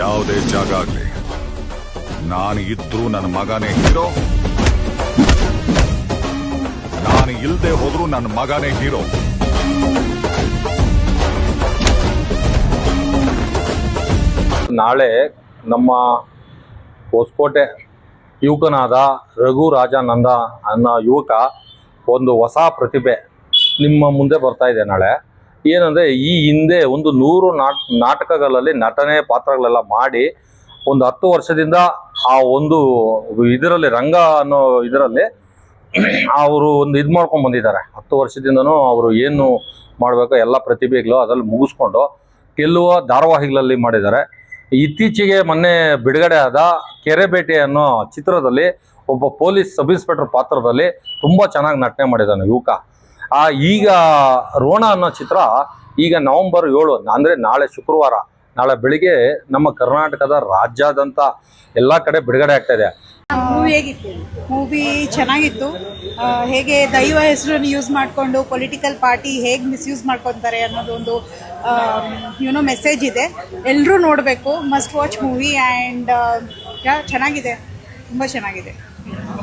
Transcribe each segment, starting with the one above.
ಯಾವುದೇ ಜಾಗ ಆಗಲಿ. ನಾನು ಇದ್ರೂ ನನ್ನ ಮಗನೇ ಹೀರೋ. ನಾನು ಇಲ್ಲದೆ ಹೋದ್ರೂ ನನ್ನ ಮಗನೇ ಹೀರೋ. ನಾಳೆ ನಮ್ಮ ಹೊಸಕೋಟೆ ಯುವಕನಾದ ರಘು ರಾಜಾನಂದ ಅನ್ನೋ ಯುವಕ ಒಂದು ಹೊಸ ಪ್ರತಿಭೆ ನಿಮ್ಮ ಮುಂದೆ ಬರ್ತಾ ಇದೆ ನಾಳೆ. ಏನಂದ್ರೆ ಈ ಹಿಂದೆ ಒಂದು ನೂರು ನಾಟ್ ನಾಟಕಗಳಲ್ಲಿ ನಟನೆ ಪಾತ್ರಗಳೆಲ್ಲ ಮಾಡಿ ಒಂದು ಹತ್ತು ವರ್ಷದಿಂದ ಆ ಒಂದು ಇದರಲ್ಲಿ ರಂಗ ಅನ್ನೋ ಇದರಲ್ಲಿ ಅವರು ಒಂದು ಇದು ಮಾಡ್ಕೊಂಡು ಬಂದಿದ್ದಾರೆ. ಹತ್ತು ವರ್ಷದಿಂದನೂ ಅವರು ಏನು ಮಾಡಬೇಕು ಎಲ್ಲ ಪ್ರತಿಭೆಗಳು ಅದರಲ್ಲಿ ಮುಗಿಸ್ಕೊಂಡು ಗೆಲ್ಲುವ ಧಾರಾವಾಹಿಗಳಲ್ಲಿ ಮಾಡಿದ್ದಾರೆ. ಇತ್ತೀಚೆಗೆ ಮೊನ್ನೆ ಬಿಡುಗಡೆ ಆದ ಕೆರೆಬೇಟೆ ಅನ್ನೋ ಚಿತ್ರದಲ್ಲಿ ಒಬ್ಬ ಪೊಲೀಸ್ ಸಬ್ ಇನ್ಸ್ಪೆಕ್ಟರ್ ಪಾತ್ರದಲ್ಲಿ ತುಂಬಾ ಚೆನ್ನಾಗಿ ನಟನೆ ಮಾಡಿದ್ದಾನೆ ಯುವಕ. ಆ, ಈಗ ರೋಣ ಅನ್ನೋ ಚಿತ್ರ ಈಗ ನವೆಂಬರ್ ಏಳು, ಅಂದ್ರೆ ನಾಳೆ ಶುಕ್ರವಾರ, ನಾಳೆ ಬೆಳಿಗ್ಗೆ ನಮ್ಮ ಕರ್ನಾಟಕದ ರಾಜ್ಯಾದ್ಯಂತ ಎಲ್ಲಾ ಕಡೆ ಬಿಡುಗಡೆ ಆಗ್ತಾ ಇದೆ. ಮೂವಿ ಹೇಗಿತ್ತು? ಮೂವಿ ಚೆನ್ನಾಗಿತ್ತು. ಹೇಗೆ ದೈವ ಹೆಸರನ್ನು ಯೂಸ್ ಮಾಡಿಕೊಂಡು ಪೊಲಿಟಿಕಲ್ ಪಾರ್ಟಿ ಹೇಗೆ ಮಿಸ್ಯೂಸ್ ಮಾಡ್ಕೊತಾರೆ ಅನ್ನೋದು ಒಂದು ಯುನೋ ಮೆಸೇಜ್ ಇದೆ. ಎಲ್ಲರೂ ನೋಡಬೇಕು ಮಸ್ಟ್ ವಾಚ್ ಮೂವಿ ಆ್ಯಂಡ್ ಚೆನ್ನಾಗಿದೆ. ತುಂಬ ಚೆನ್ನಾಗಿದೆ.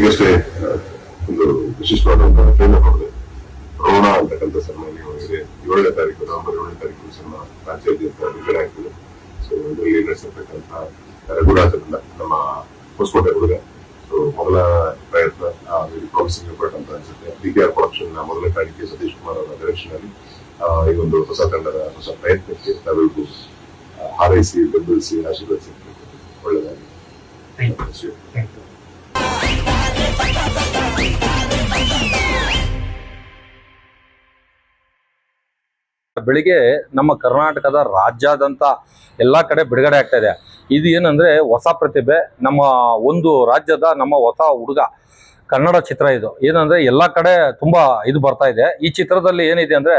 ಈಗಷ್ಟೇ ಒಂದು ವಿಶಿಷ್ಟವಾದಂತಹ ಟ್ರೈಲರ್ ನೋಡಿದೆ ರೋಣ ಅಂತಕ್ಕಂಥ ಸಿನಿಮಾ ನೀವು ಇದೆ ಏಳನೇ ತಾರೀಕು, ನವೆಂಬರ್ ಏಳನೇ ತಾರೀಕು ಸಿನಿಮಾ ರಾಜ್ಯಾದ್ಯಂತ ಬಿಡುಗಡೆ ಆಗ್ತದೆ ಸೊ ಇದರಲ್ಲಿ ನಡೆಸಿರ್ತಕ್ಕಂಥ ರಘುರಾಜನಲ್ಲ ನಮ್ಮ ಹೊಸಕೋಟೆ ಹುಡುಗ. ಸೊ ಮೊದಲ ಪ್ರಯತ್ನ ಪ್ರಾಮಿಸಿಂಗ್ ಎಫರ್ಟ್ ಅಂತ ಅನ್ಸುತ್ತೆ. ಡಿ ಕೆ ಆರ್ ಪ್ರೊಡಕ್ಷನ್ ಮೊದಲ ಕಾಣಿಕೆ ಸತೀಶ್ ಕುಮಾರ್ ಅವರ ಡೈರೆಕ್ಷನ್ ಅಲ್ಲಿ. ಈ ಒಂದು ಹೊಸ ತಂಡದ ಹೊಸ ಪ್ರಯತ್ನಕ್ಕೆ ತಾವೆಲ್ಲರಿಗೂ ಹಾರೈಸಿ ಬೆಂಬಲಿಸಿ ಆಶೀರ್ವದಿಸಿ ಬೆಳಿಗ್ಗೆ ನಮ್ಮ ಕರ್ನಾಟಕದ ರಾಜ್ಯಾದ್ಯಂತ ಎಲ್ಲ ಕಡೆ ಬಿಡುಗಡೆ ಆಗ್ತಾ ಇದೆ. ಇದು ಏನಂದ್ರೆ ಹೊಸ ಪ್ರತಿಭೆ, ನಮ್ಮ ಒಂದು ರಾಜ್ಯದ ನಮ್ಮ ಹೊಸ ಹುಡುಗ, ಕನ್ನಡ ಚಿತ್ರ ಇದು. ಏನಂದ್ರೆ ಎಲ್ಲ ಕಡೆ ತುಂಬಾ ಇದು ಬರ್ತಾ ಇದೆ. ಈ ಚಿತ್ರದಲ್ಲಿ ಏನಿದೆ ಅಂದ್ರೆ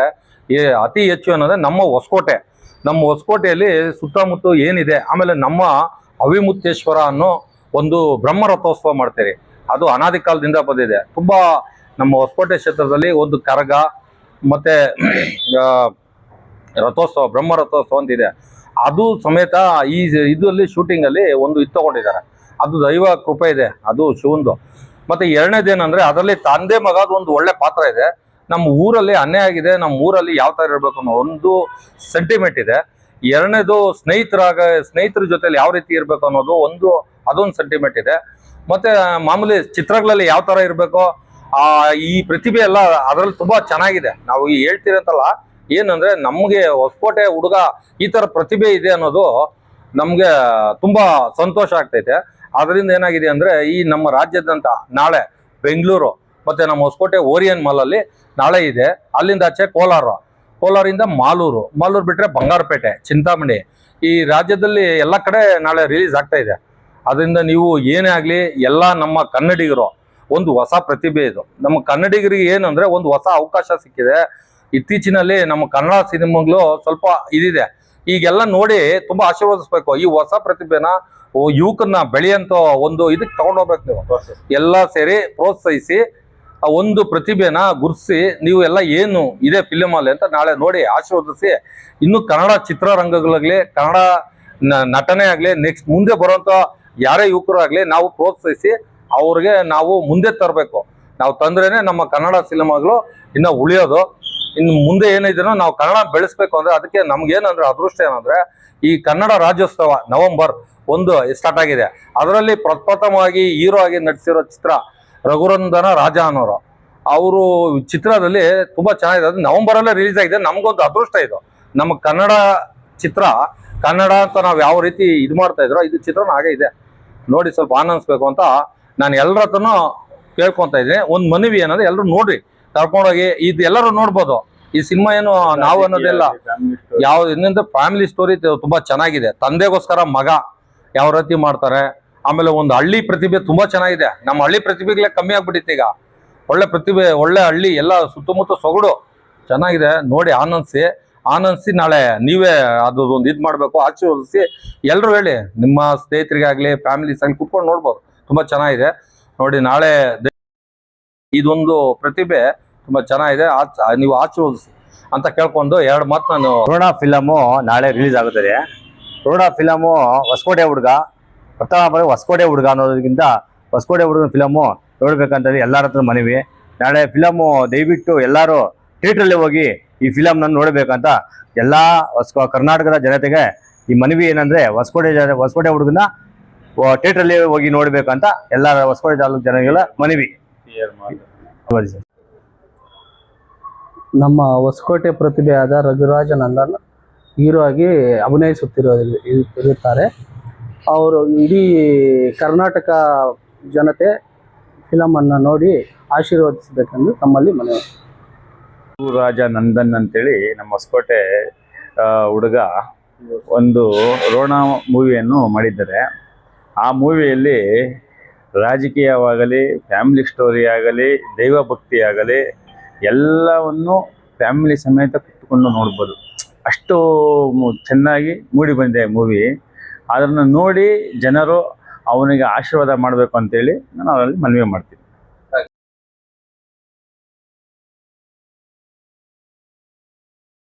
ಅತಿ ಹೆಚ್ಚು ಏನಂದ್ರೆ ನಮ್ಮ ಹೊಸಕೋಟೆ. ನಮ್ಮ ಹೊಸಕೋಟೆಯಲ್ಲಿ ಸುತ್ತಮುತ್ತ ಏನಿದೆ, ಆಮೇಲೆ ನಮ್ಮ ಅವಿಮುತ್ತೇಶ್ವರ ಅನ್ನೋ ಒಂದು ಬ್ರಹ್ಮ ರಥೋತ್ಸವ ಮಾಡ್ತೀರಿ ಅದು ಅನಾದಿ ಕಾಲದಿಂದ ಬಂದಿದೆ. ತುಂಬಾ ನಮ್ಮ ಹೊಸಕೋಟೆ ಕ್ಷೇತ್ರದಲ್ಲಿ ಒಂದು ಕರಗ, ಮತ್ತೆ ರಥೋತ್ಸವ, ಬ್ರಹ್ಮ ರಥೋತ್ಸವ ಅಂತಿದೆ. ಅದು ಸಮೇತ ಈ ಇದರಲ್ಲಿ ಶೂಟಿಂಗಲ್ಲಿ ಒಂದು ಇದು ತಗೊಂಡಿದ್ದಾರೆ. ಅದು ದೈವ ಕೃಪೆ ಇದೆ, ಅದು ಶಿವಂದು. ಮತ್ತೆ ಎರಡನೇದೇನಂದ್ರೆ ಅದರಲ್ಲಿ ತಂದೆ ಮಗದ ಒಂದು ಒಳ್ಳೆ ಪಾತ್ರ ಇದೆ. ನಮ್ಮ ಊರಲ್ಲಿ ಅನ್ಯಾಯ ಆಗಿದೆ, ನಮ್ಮ ಊರಲ್ಲಿ ಯಾವ ಥರ ಇರಬೇಕು ಅನ್ನೋ ಒಂದು ಸೆಂಟಿಮೆಂಟ್ ಇದೆ. ಎರಡನೇದು, ಸ್ನೇಹಿತರಾಗ, ಸ್ನೇಹಿತರ ಜೊತೆಲಿ ಯಾವ ರೀತಿ ಇರಬೇಕು ಅನ್ನೋದು ಒಂದು, ಅದೊಂದು ಸೆಂಟಿಮೆಂಟ್ ಇದೆ. ಮತ್ತೆ ಮಾಮೂಲಿ ಚಿತ್ರಗಳಲ್ಲಿ ಯಾವ ತರ ಇರಬೇಕು ಈ ಪ್ರತಿಭೆ ಎಲ್ಲ ಅದರಲ್ಲಿ ತುಂಬಾ ಚೆನ್ನಾಗಿದೆ. ನಾವು ಹೇಳ್ತಿರಂತಲ್ಲ ಏನಂದ್ರೆ ನಮ್ಗೆ ಹೊಸಕೋಟೆ ಹುಡುಗ ಈ ತರ ಪ್ರತಿಭೆ ಇದೆ ಅನ್ನೋದು ನಮ್ಗೆ ತುಂಬಾ ಸಂತೋಷ ಆಗ್ತೈತೆ. ಅದರಿಂದ ಏನಾಗಿದೆ ಅಂದ್ರೆ ಈ ನಮ್ಮ ರಾಜ್ಯದಂತ ನಾಳೆ ಬೆಂಗಳೂರು ಮತ್ತೆ ನಮ್ಮ ಹೊಸಕೋಟೆ ಓರಿಯನ್ ಮಾಲ್ ಅಲ್ಲಿ ನಾಳೆ ಇದೆ. ಅಲ್ಲಿಂದ ಆಚೆ ಕೋಲಾರ. ಕೋಲಾರಿಂದ ಮಾಲೂರು. ಮಾಲೂರು ಬಿಟ್ರೆ ಬಂಗಾರಪೇಟೆ, ಚಿಂತಾಮಣಿ. ಈ ರಾಜ್ಯದಲ್ಲಿ ಎಲ್ಲ ಕಡೆ ನಾಳೆ ರಿಲೀಸ್ ಆಗ್ತಾ ಇದೆ. ಅದರಿಂದ ನೀವು ಏನೇ ಆಗಲಿ ಎಲ್ಲ ನಮ್ಮ ಕನ್ನಡಿಗರು ಒಂದು ಹೊಸ ಪ್ರತಿಭೆ ಇದು. ನಮ್ಮ ಕನ್ನಡಿಗರಿಗೆ ಏನಂದ್ರೆ ಒಂದು ಹೊಸ ಅವಕಾಶ ಸಿಕ್ಕಿದೆ. ಇತ್ತೀಚಿನಲ್ಲಿ ನಮ್ಮ ಕನ್ನಡ ಸಿನಿಮಾಗಳು ಸ್ವಲ್ಪ ಇದಿದೆ. ಈಗೆಲ್ಲ ನೋಡಿ ತುಂಬಾ ಆಶೀರ್ವದಿಸ್ಬೇಕು. ಈ ಹೊಸ ಪ್ರತಿಭೆನ ಯುವಕನ್ನ ಬೆಳೆಯಂತ ಒಂದು ಇದಕ್ಕೆ ತಗೊಂಡೋಗ್ಬೇಕು ನೀವು. ಎಲ್ಲ ಸೇರಿ ಪ್ರೋತ್ಸಾಹಿಸಿ, ಆ ಒಂದು ಪ್ರತಿಭೆನ ಗುರುತಿಸಿ ನೀವು ಎಲ್ಲ ಏನು ಇದೆ ಫಿಲಿಮ್ ಅಲ್ಲಿ ಅಂತ ನಾಳೆ ನೋಡಿ ಆಶೀರ್ವದಿಸಿ, ಇನ್ನು ಕನ್ನಡ ಚಿತ್ರರಂಗಗಳಾಗಲಿ, ಕನ್ನಡ ನಟನೆ ಆಗಲಿ ನೆಕ್ಸ್ಟ್ ಮುಂದೆ ಬರುವಂತ ಯಾರೇ ಯುವಕರು ಆಗಲಿ, ನಾವು ಪ್ರೋತ್ಸಾಹಿಸಿ, ಅವ್ರಿಗೆ ನಾವು ಮುಂದೆ ತರಬೇಕು. ನಾವು ತಂದ್ರೇನೆ ನಮ್ಮ ಕನ್ನಡ ಸಿನಿಮಾಗಳು ಇನ್ನ ಉಳಿಯೋದು. ಇನ್ನು ಮುಂದೆ ಏನಿದೆನೋ ನಾವು ಕನ್ನಡ ಬೆಳೆಸ್ಬೇಕು ಅಂದ್ರೆ ಅದಕ್ಕೆ ನಮ್ಗೇನಂದ್ರೆ ಅದೃಷ್ಟ ಏನಂದ್ರೆ ಈ ಕನ್ನಡ ರಾಜ್ಯೋತ್ಸವ ನವೆಂಬರ್ ಒಂದು ಸ್ಟಾರ್ಟ್ ಆಗಿದೆ. ಅದರಲ್ಲಿ ಪ್ರಪ್ರಥಮವಾಗಿ ಹೀರೋ ಆಗಿ ನಟಿಸಿರೋ ಚಿತ್ರ ರಘುರಂದನ ರಾಜ ಅನ್ನೋರು ಅವರು ಚಿತ್ರದಲ್ಲಿ ತುಂಬಾ ಚೆನ್ನಾಗಿದೆ. ಅದು ನವೆಂಬರ್ ಅಲ್ಲೇ ರಿಲೀಸ್ ಆಗಿದೆ. ನಮ್ಗೊಂದು ಅದೃಷ್ಟ ಇದು. ನಮ್ಮ ಕನ್ನಡ ಚಿತ್ರ, ಕನ್ನಡ ಅಂತ ನಾವು ಯಾವ ರೀತಿ ಇದು ಮಾಡ್ತಾ ಇದ್ರೋ ಇದು ಚಿತ್ರನ ಹಾಗೆ ಇದೆ. ನೋಡಿ ಸ್ವಲ್ಪ ಆನಂದಿಸ್ಬೇಕು ಅಂತ ನಾನು ಎಲ್ಲರ ಹತ್ರನೂ ಕೇಳ್ಕೊತಾ ಇದ್ದೀನಿ. ಒಂದು ಮನವಿ ಏನಂದ್ರೆ ಎಲ್ಲರೂ ನೋಡ್ರಿ. ಕರ್ಕೊಂಡೋಗಿ ಇದು ಎಲ್ಲರೂ ನೋಡ್ಬೋದು. ಈ ಸಿನಿಮಾ ಏನು ನಾವು ಅನ್ನೋದೆಲ್ಲ. ಯಾವ ಇನ್ನೊಂದು ಫ್ಯಾಮಿಲಿ ಸ್ಟೋರಿ ತುಂಬಾ ಚೆನ್ನಾಗಿದೆ. ತಂದೆಗೋಸ್ಕರ ಮಗ ಯಾವ ರೀತಿ ಮಾಡ್ತಾರೆ ಆಮೇಲೆ ಒಂದು ಹಳ್ಳಿ ಪ್ರತಿಭೆ ತುಂಬಾ ಚೆನ್ನಾಗಿದೆ. ನಮ್ಮ ಹಳ್ಳಿ ಪ್ರತಿಭೆಗಳೇ ಕಮ್ಮಿ ಆಗ್ಬಿಟ್ಟಿತ್ತು ಈಗ. ಒಳ್ಳೆ ಪ್ರತಿಭೆ ಒಳ್ಳೆ ಹಳ್ಳಿ ಎಲ್ಲ ಸುತ್ತಮುತ್ತ ಸೊಗಡು. ಚೆನ್ನಾಗಿದೆ ನೋಡಿ ಆನಂದಿಸಿ ಆನಂದಿಸಿ ನಾಳೆ ನೀವೇ ಅದು ಒಂದು ಇದು ಮಾಡಬೇಕು ಆಶೀರ್ವದಿಸಿ. ಎಲ್ಲರೂ ಹೇಳಿ ನಿಮ್ಮ ಸ್ನೇಹಿತರಿಗಾಗಲಿ ಫ್ಯಾಮಿಲೀಸ್ ಆಗಲಿ ಕುತ್ಕೊಂಡು ನೋಡ್ಬೋದು. ತುಂಬ ಚೆನ್ನಾಗಿದೆ. ನೋಡಿ ನಾಳೆ ಇದೊಂದು ಪ್ರತಿಭೆ ತುಂಬಾ ಚೆನ್ನಾಗಿದೆ. ನೀವು ಆಚರಿಸಿ ಅಂತ ಕೇಳ್ಕೊಂಡು ಎರಡು ಮಾತು ನಾನು ರೋಣ ಫಿಲಮು ನಾಳೆ ರಿಲೀಸ್ ಆಗುತ್ತದೆ. ರೋಣ ಫಿಲಮು ಹೊಸಕೋಟೆ ಹುಡುಗ, ಪ್ರಥಮ ಹೊಸಕೋಟೆ ಹುಡುಗ ಅನ್ನೋದಕ್ಕಿಂತ ಹೊಸಕೋಟೆ ಹುಡುಗನ ಫಿಲಮು ನೋಡ್ಬೇಕಂತಂದ್ರೆ ಎಲ್ಲರ ಹತ್ರ ಮನವಿ. ನಾಳೆ ಫಿಲಮು ದಯವಿಟ್ಟು ಎಲ್ಲರೂ ಥಿಯೇಟ್ರಲ್ಲಿ ಹೋಗಿ ಈ ಫಿಲಮ್ನ ನೋಡಬೇಕಂತ ಎಲ್ಲ ಹೊಸ, ಕರ್ನಾಟಕದ ಜನತೆಗೆ ಈ ಮನವಿ ಏನಂದ್ರೆ ಹೊಸಕೋಟೆ ಹೊಸಕೋಟೆ ಹುಡುಗನ ಥಿಯೇಟ್ರಲ್ಲಿ ಹೋಗಿ ನೋಡಬೇಕಂತ ಎಲ್ಲ ಹೊಸಕೋಟೆ ತಾಲೂಕು ಜನಗಳ ಮನವಿ. ನಮ್ಮ ಹೊಸಕೋಟೆ ಪ್ರತಿಭೆಯಾದ ರಘುರಾಜ ನಂದನ್ ಹೀರೋ ಆಗಿ ಅಭಿನಯಿಸುತ್ತಿರೋ ಇರುತ್ತಾರೆ. ಅವರು ಇಡೀ ಕರ್ನಾಟಕ ಜನತೆ ಫಿಲಮನ್ನು ನೋಡಿ ಆಶೀರ್ವದಿಸಬೇಕೆಂದು ತಮ್ಮಲ್ಲಿ ಮನವಿ. ರಾಜ ನಂದನ್ ಅಂತೇಳಿ ನಮ್ಮ ಹೊಸಕೋಟೆ ಹುಡುಗ ಒಂದು ರೋಣ ಮೂವಿಯನ್ನು ಮಾಡಿದ್ದಾರೆ. ಆ ಮೂವಿಯಲ್ಲಿ ರಾಜಕೀಯವಾಗಲಿ ಫ್ಯಾಮಿಲಿ ಸ್ಟೋರಿ ಆಗಲಿ, ದೈವ ಭಕ್ತಿ ಆಗಲಿ, ಎಲ್ಲವನ್ನು ಫ್ಯಾಮಿಲಿ ಸಮೇತ ಕುತ್ಕೊಂಡು ನೋಡ್ಬೋದು. ಅಷ್ಟು ಚೆನ್ನಾಗಿ ಮೂಡಿ ಬಂದಿದೆ ಮೂವಿ ಅದನ್ನು ನೋಡಿ ಜನರು ಅವನಿಗೆ ಆಶೀರ್ವಾದ ಮಾಡಬೇಕು ಅಂತೇಳಿ ನಾನು ಅದರಲ್ಲಿ ಮನವಿ ಮಾಡ್ತೀನಿ.